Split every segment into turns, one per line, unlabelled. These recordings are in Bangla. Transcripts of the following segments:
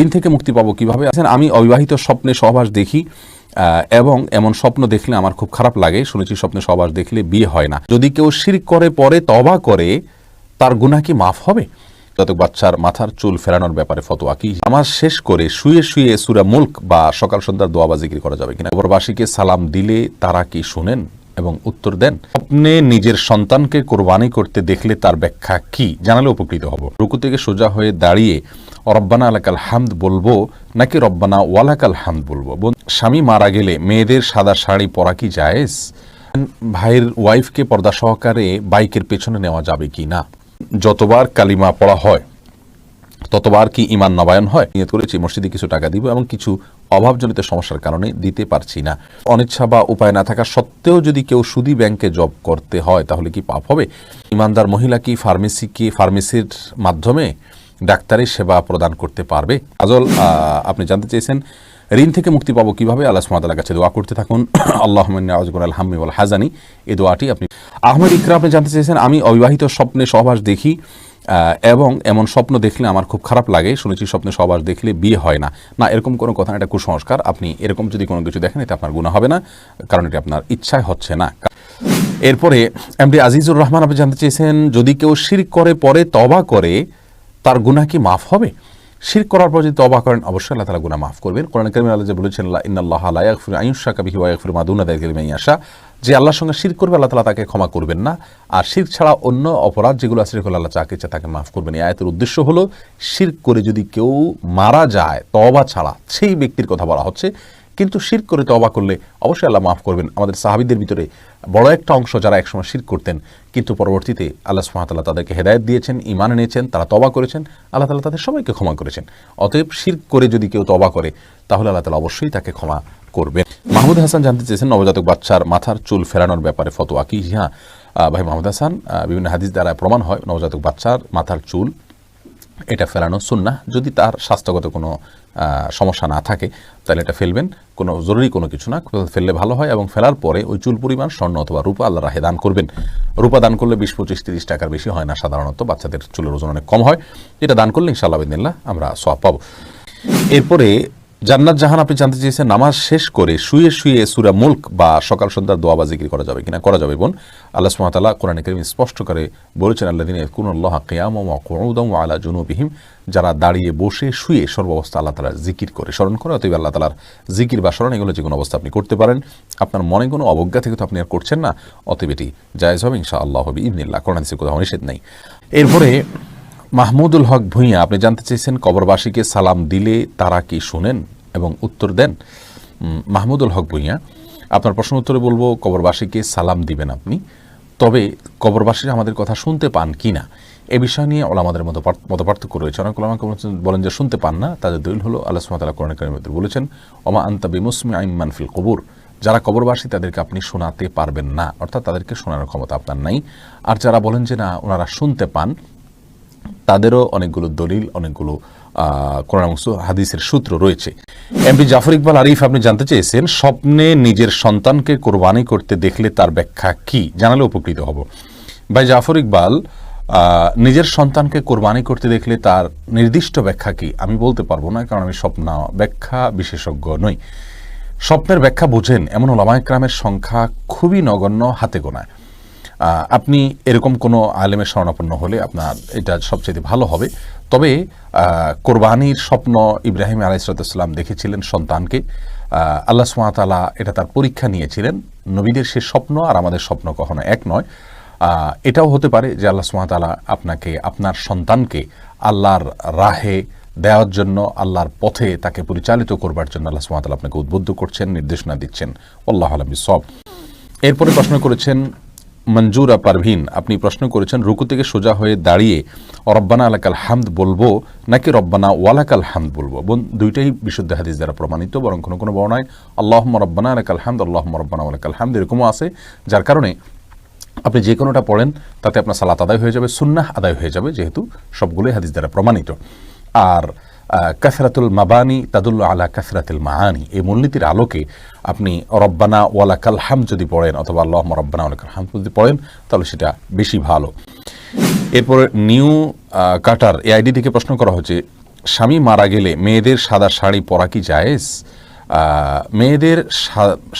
ঋণ থেকে মুক্তি পাবো কীভাবে? আছেন, আমি অবিবাহিত স্বপ্নে সহবাস দেখি এবং এমন স্বপ্ন দেখলে আমার খুব খারাপ লাগে। শুনেছি স্বপ্নে সহবাস দেখলে বিয়ে হয় না। যদি কেউ শিরিক করে, পরে তবা করে, তার গুনাহ কি মাফ হবে? যত বাচ্চার মাথার চুল ফেরানোর ব্যাপারে ফতোয়া কি? আমার শেষ করে শুয়ে শুয়ে সুরা মুল্ক বা সকাল সন্ধ্যার দোয়া জিকির করা যাবে কিনা? কবরবাসীকে সালাম দিলে তারা কি শুনেন? এবং উত্তর দেন, স্বপ্নে নিজের সন্তানকে কোরবানি করতে দেখলে তার ব্যাখ্যা কি? জানালে উপকৃত হব। রুকু থেকে সোজা হয়ে দাঁড়িয়ে, রব্বানা আলাকাল হামদ বলব নাকি রব্বানা ওয়ালাকাল হামদ বলব? স্বামী মারা গেলে মেয়েদের সাদা শাড়ি পরা কি জায়েজ? ভাইয়ের ওয়াইফকে পর্দা সহকারে বাইকের পেছনে নেওয়া যাবে কি না? যতবার কালিমা পড়া হয় ততবার কি ইমান নবায়ন হয়? নিয়ত করেছি মসজিদে কিছু টাকা দিব এবং কিছু অভাবজনিত সমস্যার কারণে দিতে পারছি না। অনিচ্ছা বা উপায় না থাকা সত্ত্বেও যদি কেউ সুদি ব্যাংকে জব করতে হয়, তাহলে কি পাপ হবে? ইমানদার মহিলা কি ফার্মেসি, কি ফার্মেসির মাধ্যমে ডাক্তারি সেবা প্রদান করতে পারবে? আজল আপনি জানতে চেয়েছেন, ঋণ থেকে মুক্তি পাবো কীভাবে? আল্লাহ সুমাতার কাছে দোয়া করতে থাকুন। আল্লাহ আল হাম্মি ওয়াল হাজানি এই দোয়াটি আপনি আহমেদ ইকরা আপনি জানতে চেয়েছেন, আমি অবিবাহিত স্বপ্নে সহবাস দেখি। এবং এমন স্বপ্ন দেখলে আমার খুব খারাপ লাগে। শুনেছি স্বপ্নে সবার দেখলে বিয়ে হয় না। না, এরকম কোনো কথা এটা কুসংস্কার। আপনি এরকম যদি কোনো কিছু দেখেন, এটা আপনার গুণা হবে না, কারণ এটা আপনার ইচ্ছায় হচ্ছে না। এরপরে এমডি আজিজুর রহমান আপনি জানতে চেয়েছেন, যদি কেউ শির করে, পরে তবা করে, তার গুণা কি মাফ হবে? শির করার পর যদি তবা করেন, অবশ্যই আল্লাহ তালা গুনা মাফ করবেন। কোরআন করিম আল্লাহ যে বলেছেন আল্লাহ ইন্নাল্লাহ লা ইয়াগফিরু আন ইউশরাকা বিহি ওয়া ইয়াগফিরু মা দুনা যালিকা লিমান ইয়াশা। যে আল্লাহর সঙ্গে শির করবে, আল্লাহ তালা তাকে ক্ষমা করবেন না। আর শির ছাড়া অন্য অপরাধ যেগুলো আছে, সেগুলো আল্লাহ চাকে ইচ্ছা তাকে মাফ করবেন। এই আয়তের উদ্দেশ্য হলো, শির করে যদি কেউ মারা যায় তবা ছাড়া সেই ব্যক্তির কথা বলা হচ্ছে কিন্তু শির করে তবা করলে অবশ্যই আল্লাহ মাফ করবেন। আমাদের সাহাবিদের ভিতরে বড় একটা অংশ যারা একসময় শির করতেন, কিন্তু পরবর্তীতে আল্লাহ সুহামতাল্লাহ তাদেরকে হেদায়ত দিয়েছেন ইমান এনেছেন, তারা তবা করেছেন, আল্লাহ তালা তাদের সবাইকে ক্ষমা করেছেন। অতএব শির করে যদি কেউ তবা করে, তাহলে আল্লাহ তালা অবশ্যই তাকে ক্ষমা করবেন। মাহমুদ হাসান জানতে চেয়েছেন, নবজাতক বাচ্চার মাথার চুল ফেরানোর ব্যাপারে ফতোয়া কি? হ্যাঁ ভাই মাহমুদ হাসান বিভিন্ন হাদিস দ্বারা প্রমাণ হয়, নবজাতক বাচ্চার মাথার চুল এটা ফেলানো সুন্না যদি তার স্বাস্থ্যগত কোনো সমস্যা না থাকে, তাহলে এটা ফেলবেন। কোনো জরুরি কোনো কিছু না। ফেললে ভালো হয় এবং ফেলার পরে ওই চুল, পরিমাণ, স্বর্ণ অথবা রূপা আল্লাহ রাহে দান করবেন। রূপা দান করলে বিশ, পঁচিশ, তিরিশ টাকার বেশি হয় না সাধারণত। বাচ্চাদের চুলের ওজন অনেক কম হয়। এটা দান করলে ইনশাআল্লাহ বিদিল্লাহ আমরা সব পাবো। এরপরে জান্নাত জাহান আপনি জানতে চেয়েছেন, নামাজ শেষ করে শুয়ে শুয়ে সুরা মুল্ক বা সকাল সন্ধ্যার দোয়া বা জিকির করা যাবে কিনা? করা যাবে বোন। আল্লাহ সুমাতাল্লাহ কোরআন করিম স্পষ্ট করে বলেছেন আল্লাহ দিন কুনুল্লাহ কিয়াম ওয়া আলা জুনুবিহিম, যারা দাঁড়িয়ে বসে শুয়ে সর্বাবস্থা আল্লাহ তালার জিকির করে স্মরণ করে, অতএব আল্লাহ তালার জিকির বা স্মরণ এগুলো যে কোনো অবস্থা আপনি করতে পারেন। আপনার মনে কোনো অবজ্ঞা থেকে তো আপনি আর করছেন না, অতএব এটি জায়েজ হবে ইনশা আল্লাহ হবে, ইবনিল্লাহ। কোরআন কোথাও নিষেধ নেই। এরপরে মাহমুদুল হক ভূঁইয়া, আপনি জানতে চেয়েছেন কবরবাসীকে সালাম দিলে তারা কি শোনেন এবং উত্তর দেন? মাহমুদুল হক ভূঁইয়া, আপনার প্রশ্ন উত্তরে বলব, কবরবাসীকে সালাম দিবেন আপনি। তবে কবরবাসীরা আমাদের কথা শুনতে পান কি না, এ বিষয় নিয়ে ওলামাদের মতো মত পার্থক্য রয়েছে। অনেক ওলামা বলেন যে, শুনতে পান না, তাদের দলিল হলো, আল্লাহ সুমাতাল্লাহ কোরআন বলেছেন, ওমা আন্তা বিমুসমি আইমান ফিল কবুর। যারা কবরবাসী, তাদেরকে আপনি শোনাতে পারবেন না, অর্থাৎ তাদেরকে শোনানোর ক্ষমতা আপনার নাই। আর যারা বলেন যে, না, ওনারা শুনতে পান তাদেরও অনেকগুলো দলিল, অনেকগুলো কোরআন হাদিসের সূত্র রয়েছে। এমপি জাফর ইকবাল আরিফ, আপনি জানতে চেয়েছেন, স্বপ্নে নিজের সন্তানকে কোরবানি করতে দেখলে তার ব্যাখ্যা কি? জানালে উপকৃত হব। ভাই জাফর ইকবাল নিজের সন্তানকে কোরবানি করতে দেখলে তার নির্দিষ্ট ব্যাখ্যা কি? আমি বলতে পারব না, কারণ আমি স্বপ্ন, ব্যাখ্যা বিশেষজ্ঞ নই। স্বপ্নের ব্যাখ্যা বোঝেন এমন ওলামায়করামের সংখ্যা খুবই নগণ্য, হাতে গোনায়। আপনি এরকম কোনো আলেমের শরণাপন্ন হলে আপনার এটা সবচেয়ে ভালো হবে। তবে কোরবানির স্বপ্ন ইব্রাহিম আলাইসালাম দেখেছিলেন সন্তানকে। আল্লাহ সুমাতালা এটা তার পরীক্ষা নিয়েছিলেন। নবীদের সে স্বপ্ন আর আমাদের স্বপ্ন কখনো এক নয়। এটাও হতে পারে যে আল্লাহ সুমাতালা আপনাকে, আপনার সন্তানকে আল্লাহর রাহে দেওয়ার জন্য, আল্লাহর পথে তাকে পরিচালিত করবার জন্য আল্লাহ সুমাতালা আপনাকে উদ্বুদ্ধ করছেন, নির্দেশনা দিচ্ছেন। আল্লাহ আলমী সব এরপরে প্রশ্ন করেছেন মঞ্জুরা পারভিন, আপনি প্রশ্ন করেছেন, রুকু থেকে সোজা হয়ে দাঁড়িয়ে রব্বানা আলাকাল হামদ বলব নাকি রব্বানা ওয়ালাকাল হামদ বলব? বোন, দুইটাই বিশুদ্ধ হাদিস দ্বারা প্রমাণিত, বরং কোনো কোনো বর্ণায় আল্লাহ রব্বানা আলাকাল হামদ আল্লাহ রব্বানা ওয়ালাকাল হামদ এরকমও আছে, যার কারণে আপনি যে কোনোটা পড়েন, তাতে আপনার সালাত আদায় হয়ে যাবে, সুন্নাহ আদায় হয়ে যাবে, যেহেতু সবগুলোই হাদিস দ্বারা প্রমাণিত। আর কাসরাতুল মাবানি তাদুল্ল আলা কাসরাতুল মাহানি এই মূলনীতির আলোকে আপনি রব্বানা ওয়ালা কালহাম যদি পড়েন অথবা আল্লাহ রব্বানা ওয়ালা কালহাম যদি পড়েন, তাহলে সেটা বেশি ভালো। এরপরে নিউ কাটার এই আইডি থেকে প্রশ্ন করা হচ্ছে, স্বামী মারা গেলে মেয়েদের সাদা শাড়ি পরা কি জায়েজ? মেয়েদের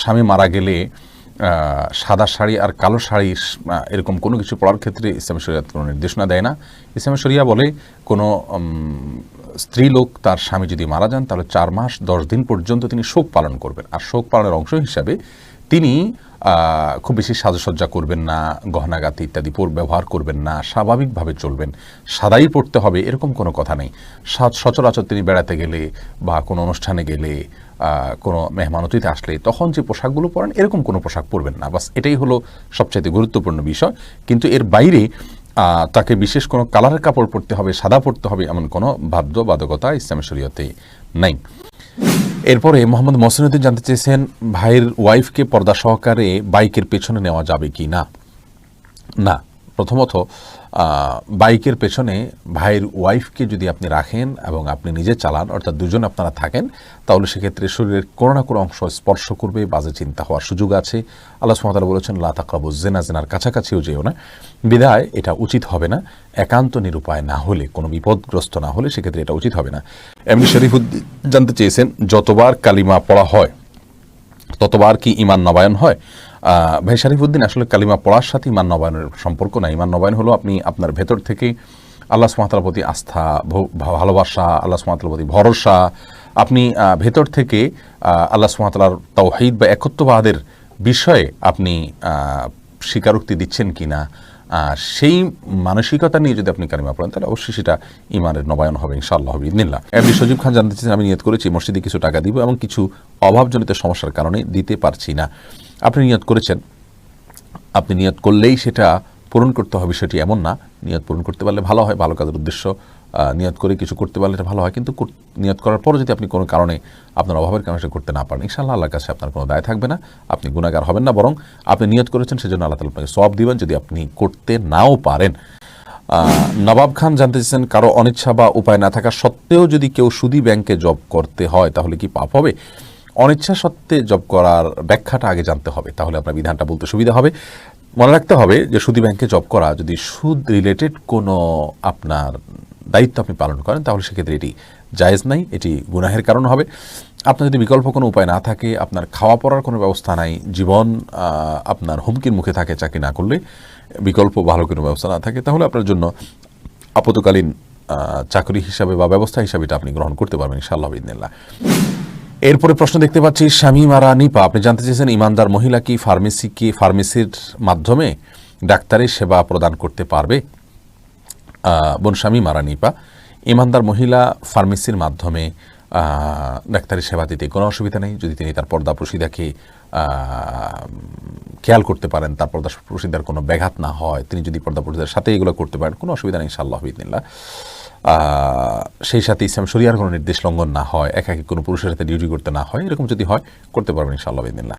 স্বামী মারা গেলে সাদা শাড়ি আর কালো শাড়ি এরকম কোনো কিছু পড়ার ক্ষেত্রে ইসলামী শরিয়াত কোনো নির্দেশনা দেয় না। ইসলামী শরিয়া বলে কোনো উম, স্ত্রী লোক তার স্বামী যদি মারা যান তাহলে চার মাস দশ দিন পর্যন্ত তিনি শোক পালন করবেন। আর শোক পালনের অংশ হিসাবে তিনি খুব বেশি সাজসজ্জা করবেন না গহনাগাতি ইত্যাদি ব্যবহার করবেন না স্বাভাবিকভাবে চলবেন সাদাই পড়তে হবে এরকম কোনো কথা নেই। সচরাচর তিনি বেড়াতে গেলে বা কোনো অনুষ্ঠানে গেলে কোনো মেহমানতিতে আসলে তখন যে পোশাকগুলো পরেন এরকম কোনো পোশাক পরবেন না। বাস এটাই হলো সবচাইতে গুরুত্বপূর্ণ বিষয়। কিন্তু এর বাইরে তাকে বিশেষ কোনো কালারের কাপড় পরতে হবে, সাদা পরতে হবে এমন কোনো বাধ্যবাধকতা ইসলামের শরীয়তে নাই। এরপরে মোহাম্মদ মসিনুদ্দিন জানতে চেয়েছেন, ভাইয়ের ওয়াইফকে পর্দা সহকারে বাইকের পেছনে নেওয়া যাবে কি না? না, প্রথমত বাইকের পেছনে ভাইয়ের ওয়াইফকে যদি আপনি রাখেন এবং আপনি নিজে চালান, অর্থাৎ দুজন আপনারা থাকেন, তাহলে সেক্ষেত্রে শরীরের কোনো না কোনো অংশ স্পর্শ করবে, বাজে চিন্তা হওয়ার সুযোগ আছে। আল্লাহ সুমতাল বলেছেন, লা তাকরাবু জেনা জেনার কাছাকাছিও যেও না। বিদায়, এটা উচিত হবে না। একান্ত নিরুপায় না হলে, কোনো বিপদগ্রস্ত না হলে সেক্ষেত্রে এটা উচিত হবে না। এমনি শরীফুদ্দিন জানতে চেয়েছেন, যতবার কালিমা পড়া হয়, ততবার কি ইমান নবায়ন হয়? ভাই শারিফুদ্দিন আসলে কালিমা পড়ার সাথে ইমান নবায়নের সম্পর্ক না ইমান নবায়ন হলো আপনি আপনার ভেতর থেকে আল্লাহ সুমাতার প্রতি আস্থা ভালোবাসা, আল্লাহ সুমাতার প্রতি ভরসা। আপনি ভেতর থেকে আল্লাহ সুমাতার তাওহিদ বা একত্ববাদের বিষয়ে আপনি স্বীকারোক্তি দিচ্ছেন কি না সেই মানসিকতা নিয়ে যদি আপনি কালিমা পড়েন, তাহলে অবশ্যই সেটা ইমানের নবায়ন হবে, ইনশাআল্লাহ হবে ইদিনিল্লাহ এমনি সজীব খান জানতে চাইছেন আমি নিয়ত করেছি, মসজিদে কিছু টাকা দিব এবং কিছু অভাবজনিত সমস্যার কারণে দিতে পারছি না। আপনি নিয়ত করেছেন। আপনি নিয়ত করলেই সেটা পূরণ করতে হবে, সেটি এমন না। নিয়ত পূরণ করতে পারলে ভালো হয়, ভালো কাজের উদ্দেশ্য। নিয়ত করে কিছু করতে পারলে এটা ভালো হয়। কিন্তু নিয়ত করার পরও যদি আপনি কোনো কারণে আপনার অভাবের কারণে সেটা করতে না পারেন, ইনশাআল্লাহ আল্লাহর কাছে আপনার কোনো দায় থাকবে না। আপনি গুণাগার হবেন না, বরং আপনি নিয়ত করেছেন, সেজন্য আল্লাহ তালা আপনাকে সব দিবেন যদি আপনি করতে নাও পারেন। নবাব খান জানতে চাইছেন কারও অনিচ্ছা বা উপায় না থাকা সত্ত্বেও যদি কেউ সুদী ব্যাংকে জব করতে হয়, তাহলে কি পাপ হবে? অনিচ্ছা সত্ত্বে জব করার ব্যাখ্যাটা আগে জানতে হবে, তাহলে আপনার বিধানটা বলতে সুবিধা হবে। মনে রাখতে হবে যে সুদী ব্যাংকে জব করা যদি সুদ রিলেটেড কোনো আপনার দায়িত্ব আপনি পালন করেন, তাহলে সেক্ষেত্রে এটি জায়েজ নাই, এটি গুনাহের কারণ হবে। আপনার যদি বিকল্প কোনো উপায় না থাকে, আপনার খাওয়া পড়ার কোনো ব্যবস্থা নাই, জীবন আপনার হুমকির মুখে থাকে চাকরি না করলে, বিকল্প ভালো কোনো ব্যবস্থা না থাকে, তাহলে আপনার জন্য আপতকালীন চাকরি হিসাবে বা ব্যবস্থা হিসাবে এটা আপনি গ্রহণ করতে পারবেন ইনশাআল্লাহ ইদিনিল্লাহ এরপরে প্রশ্ন দেখতে পাচ্ছি স্বামী মারা নিপা আপনি জানতে চেয়েছেন ইমানদার মহিলা কি ফার্মেসি কি ফার্মেসির মাধ্যমে ডাক্তারের সেবা প্রদান করতে পারবে? আহ, বোন স্বামী মারা নিপা ইমানদার মহিলা ফার্মেসির মাধ্যমে ডাক্তারি সেবা দিতে কোনো অসুবিধা নেই। যদি তিনি তার পর্দা প্রসিদাকে খেয়াল করতে পারেন তার পর্দা প্রসিদার কোনো ব্যাঘাত না হয় তিনি যদি পর্দা প্রসিদার সাথে এগুলো করতে পারেন কোনো অসুবিধা নেই ইনশাআল্লাহ বিদিনিল্লাহ সেই সাথে ইসলাম শরিয়ার কোনো নির্দেশ লঙ্ঘন না হয় একাকি কোনো পুরুষের সাথে ডিউটি করতে না হয় এরকম যদি হয় করতে পারবেন ইনশাআল্লাহ বিদিনিল্লাহ